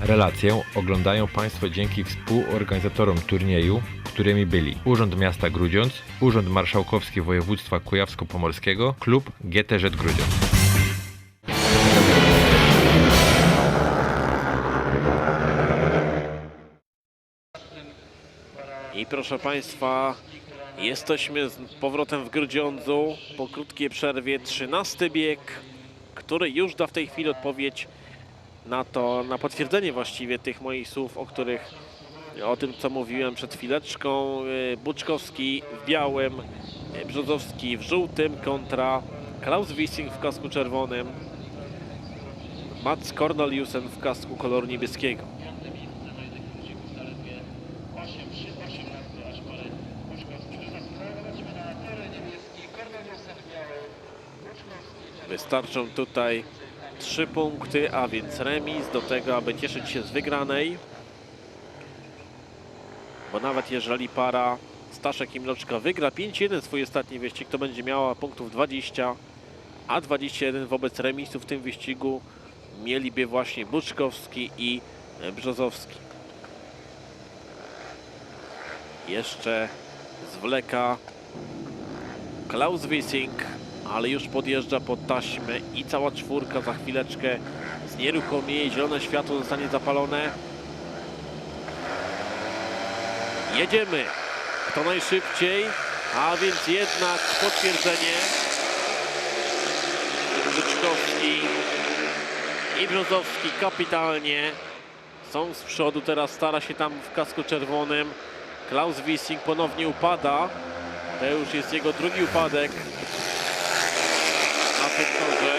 Relację oglądają Państwo dzięki współorganizatorom turnieju, którymi byli Urząd Miasta Grudziądz, Urząd Marszałkowski Województwa Kujawsko-Pomorskiego, klub GTZ Grudziądz. I proszę Państwa, jesteśmy z powrotem w Grudziądzu po krótkiej przerwie. 13 bieg, który już da w tej chwili odpowiedź na to, na potwierdzenie właściwie tych moich słów, o których, o tym co mówiłem przed chwileczką. Y, Buczkowski w białym, y, Brzozowski w żółtym kontra Klaus Wissing w kasku czerwonym, Mats Corneliusen w kasku koloru niebieskiego. Wystarczą tutaj trzy punkty, a więc remis do tego, aby cieszyć się z wygranej. Bo nawet jeżeli para Staszek i Mroczka wygra 5-1 swój ostatni wyścig, to będzie miała punktów 20, a 21 wobec remisu w tym wyścigu mieliby właśnie Buczkowski i Brzozowski. Jeszcze zwleka Klaus Wissing, ale już podjeżdża pod taśmę i cała czwórka za chwileczkę znieruchomieje, zielone światło zostanie zapalone. Jedziemy, kto najszybciej, a więc jednak potwierdzenie. Brzyczkowski i Brzozowski kapitalnie są z przodu, teraz stara się tam w kasku czerwonym. Klaus Wissing ponownie upada. To już jest jego drugi upadek na tym torze.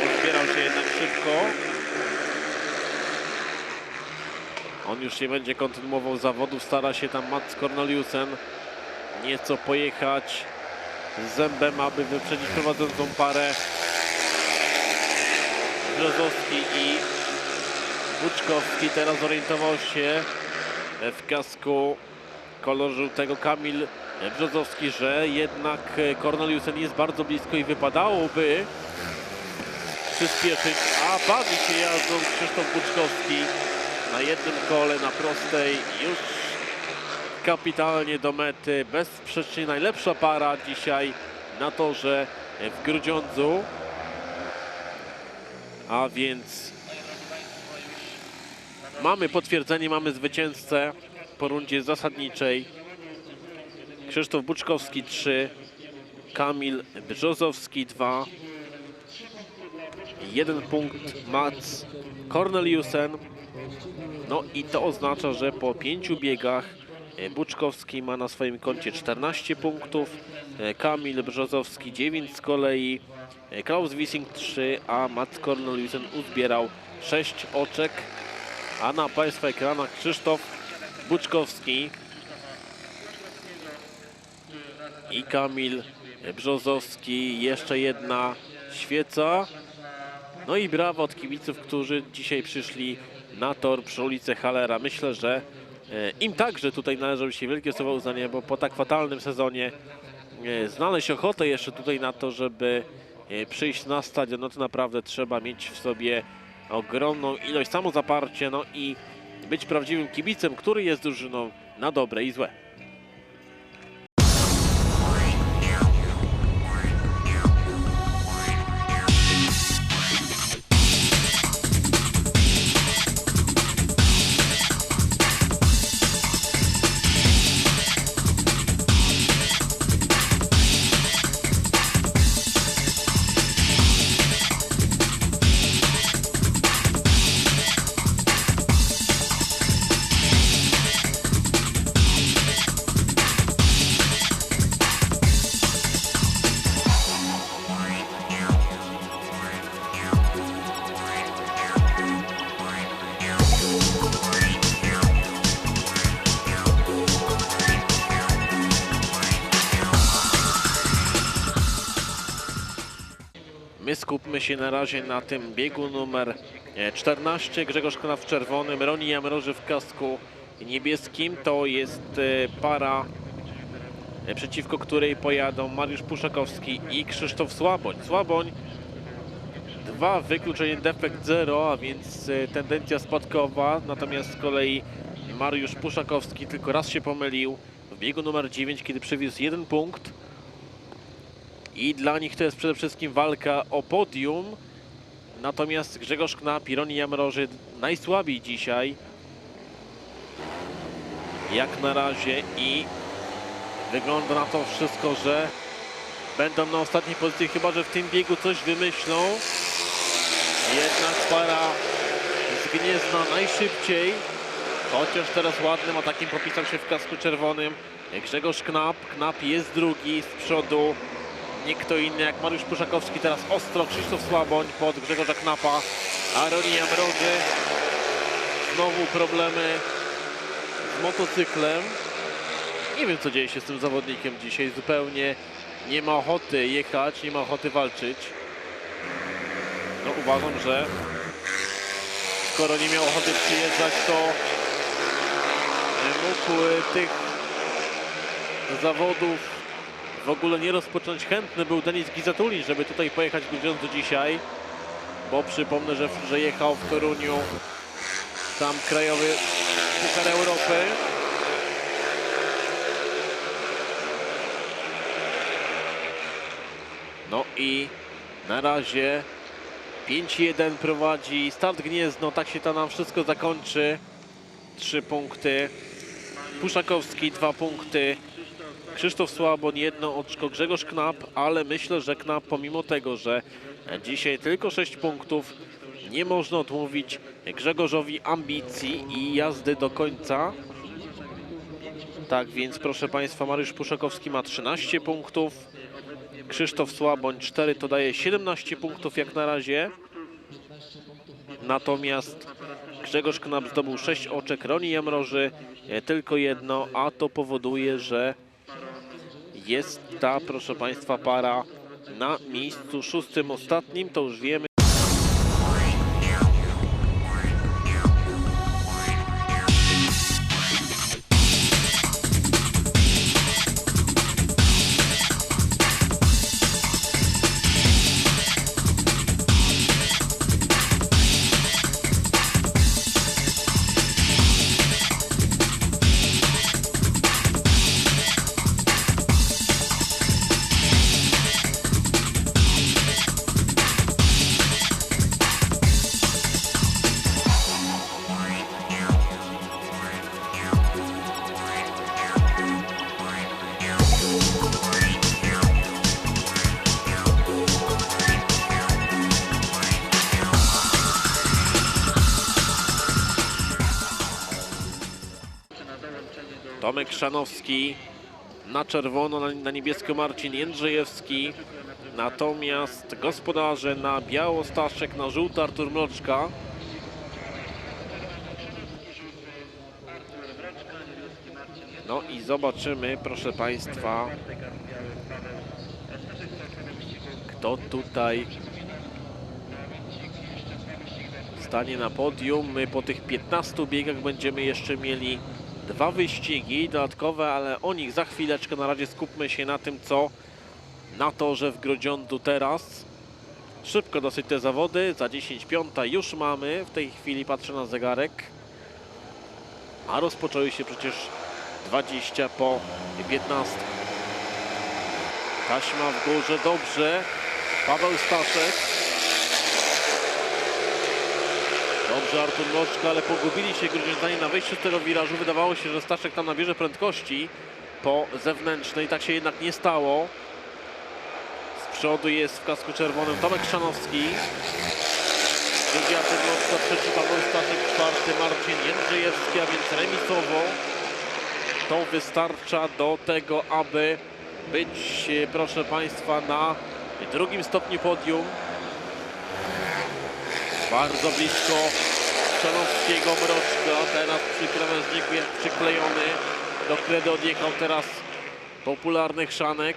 Pozbierał się jednak szybko. On już nie będzie kontynuował zawodów. Stara się tam Mats Corneliusen nieco pojechać zębem, aby wyprzedzić prowadzącą parę. Brzozowski i Buczkowski teraz orientował się w kasku kolor żółtego Kamil Brzozowski, że jednak Corneliusen jest bardzo blisko i wypadałoby przyspieszyć, a bawi się jazdą Krzysztof Buczkowski na jednym kole, na prostej, już kapitalnie do mety, bezsprzecznie najlepsza para dzisiaj na torze w Grudziądzu, a więc mamy potwierdzenie, mamy zwycięzcę po rundzie zasadniczej. Krzysztof Buczkowski 3, Kamil Brzozowski 2, jeden punkt Mats Corneliusen. No i to oznacza, że po pięciu biegach e, Buczkowski ma na swoim koncie 14 punktów, e, Kamil Brzozowski 9 z kolei, e, Klaus Wissing 3, a Mats Corneliusen uzbierał 6 oczek. A na Państwa ekranach Krzysztof Buczkowski i Kamil Brzozowski. Jeszcze jedna świeca. No i brawo od kibiców, którzy dzisiaj przyszli na tor przy ulicy Halera. Myślę, że e, im także tutaj należą się wielkie słowa uznania, bo po tak fatalnym sezonie e, znaleźć ochotę jeszcze tutaj na to, żeby e, przyjść na stadion, no to naprawdę trzeba mieć w sobie ogromną ilość samozaparcia, no i być prawdziwym kibicem, który jest drużyną na dobre i złe. Się na razie na tym biegu numer e, 14. Grzegorz Kona w czerwonym, Roni Jamroży w kasku niebieskim. To jest e, para, e, przeciwko której pojadą Mariusz Puszakowski i Krzysztof Słaboń. Słaboń 2, wykluczenie defekt 0, a więc e, tendencja spadkowa. Natomiast z kolei Mariusz Puszakowski tylko raz się pomylił w biegu numer 9, kiedy przywiózł jeden punkt. I dla nich to jest przede wszystkim walka o podium. Natomiast Grzegorz Knap i Roni Jamroży najsłabiej dzisiaj. Jak na razie i wygląda na to wszystko, że będą na ostatniej pozycji, chyba że w tym biegu coś wymyślą. Jednak para z Gniezna najszybciej, chociaż teraz ładnym atakiem popisał się w kasku czerwonym Grzegorz Knap. Knap jest drugi z przodu. Nie kto inny jak Mariusz Puszakowski, teraz ostro Krzysztof Słaboń pod Grzegorza Knapa, a Roni Jamrozy znowu problemy z motocyklem. Nie wiem co dzieje się z tym zawodnikiem dzisiaj, zupełnie nie ma ochoty jechać, nie ma ochoty walczyć. No uważam, że skoro nie miał ochoty przyjeżdżać, to mógł tych zawodów w ogóle nie rozpocząć. Chętny był Denis Gizatuli, żeby tutaj pojechać Grudziądzu dzisiaj, bo przypomnę, że, że jechał w Toruniu tam krajowy Puchar Europy. No i na razie 5-1 prowadzi Start Gniezno, tak się to nam wszystko zakończy. Trzy punkty. Puszakowski dwa punkty. Krzysztof Słaboń jedno oczko, Grzegorz Knap, ale myślę, że Knap pomimo tego, że dzisiaj tylko 6 punktów, nie można odmówić Grzegorzowi ambicji i jazdy do końca. Tak więc proszę Państwa, Mariusz Puszakowski ma 13 punktów, Krzysztof Słaboń 4 to daje 17 punktów jak na razie. Natomiast Grzegorz Knap zdobył 6 oczek, Roni Jamroży e, tylko jedno, a to powoduje, że jest ta, proszę Państwa, para na miejscu szóstym, ostatnim, to już wiemy. Tomek Szanowski na czerwono, na, na niebiesko Marcin Jędrzejewski. Natomiast gospodarze na biało Staszek, na żółto Artur Mroczka. No i zobaczymy, proszę Państwa, kto tutaj stanie na podium. My po tych 15 biegach będziemy jeszcze mieli dwa wyścigi dodatkowe, ale o nich za chwileczkę. Na razie skupmy się na tym, co na torze w Grodziądzu teraz. Szybko dosyć te zawody, za 10 piąta już mamy. W tej chwili patrzę na zegarek. A rozpoczęły się przecież 20 po 15. Taśma w górze, dobrze. Paweł Staszek. Dobrze Artur Mroczka, ale pogubili się Grudziądzanie na wejściu z tego wirażu. Wydawało się, że Staszek tam nabierze prędkości po zewnętrznej. Tak się jednak nie stało. Z przodu jest w kasku czerwonym Tomek Szanowski. Drugi Artur Mroczka, trzeci Paweł Staszek, czwarty Marcin Jędrzejewski, a więc remisowo. To wystarcza do tego, aby być, proszę Państwa, na drugim stopniu podium. Bardzo blisko Szanowskiego Mroczka. Teraz przy krawężniku jest przyklejony. Do kredy odjechał teraz popularny Chrzanek.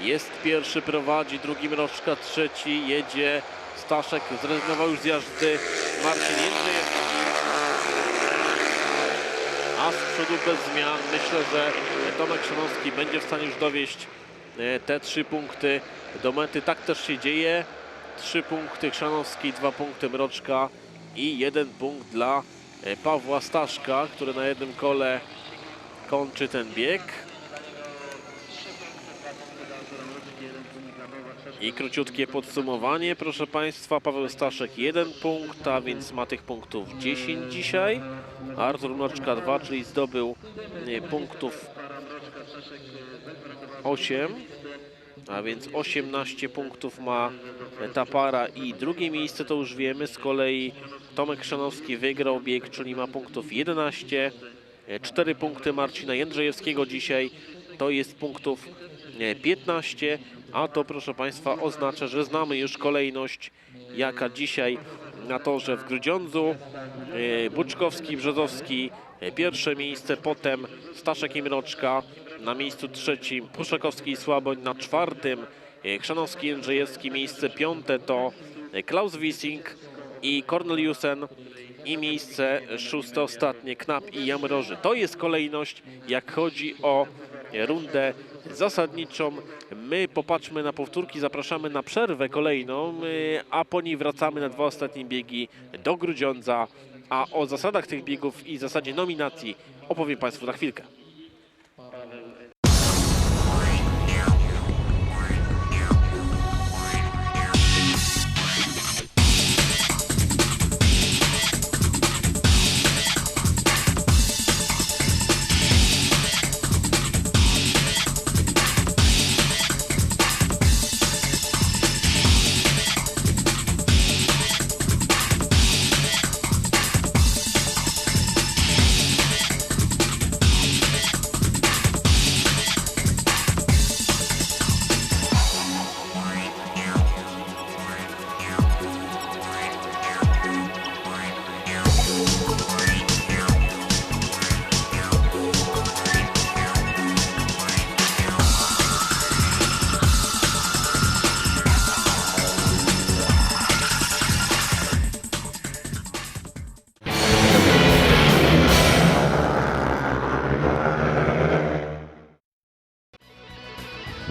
Jest pierwszy, prowadzi, drugi Mroczka, trzeci jedzie Staszek. Zrezygnował już z jazdy Marcin Jędrzejewski. A z przodu bez zmian. Myślę, że Tomek Szanowski będzie w stanie już dowieść e, te trzy punkty do mety. Tak też się dzieje. Trzy punkty Chrzanowski, dwa punkty Mroczka i jeden punkt dla e, Pawła Staszka, który na jednym kole kończy ten bieg. I króciutkie podsumowanie, proszę Państwa. Paweł Staszek jeden punkt, a więc ma tych punktów 10 dzisiaj. Artur Mroczka 2, czyli zdobył e, punktów 8, a więc 18 punktów ma ta para i drugie miejsce to już wiemy. Z kolei Tomek Chrzanowski wygrał bieg, czyli ma punktów 11. 4 punkty Marcina Jędrzejewskiego dzisiaj to jest punktów e, 15, a to proszę Państwa oznacza, że znamy już kolejność jaka dzisiaj na torze w Grudziądzu. E, Buczkowski, Brzozowski e, pierwsze miejsce, potem Staszek i Mroczka na miejscu trzecim, Puszakowski i Słaboń na czwartym, e, Chrzanowski, Jędrzejewski miejsce piąte to e, Klaus Wissing i Corneliusen i miejsce szóste, ostatnie Knap i Jamroży. To jest kolejność, jak chodzi o rundę zasadniczą. My popatrzmy na powtórki, zapraszamy na przerwę kolejną, y, a po niej wracamy na dwa ostatnie biegi do Grudziądza. A o zasadach tych biegów i zasadzie nominacji opowiem Państwu za chwilkę.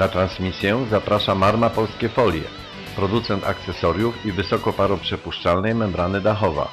Na transmisję zaprasza Marma Polskie Folie, producent akcesoriów i wysokoparoprzepuszczalnej membrany dachowa.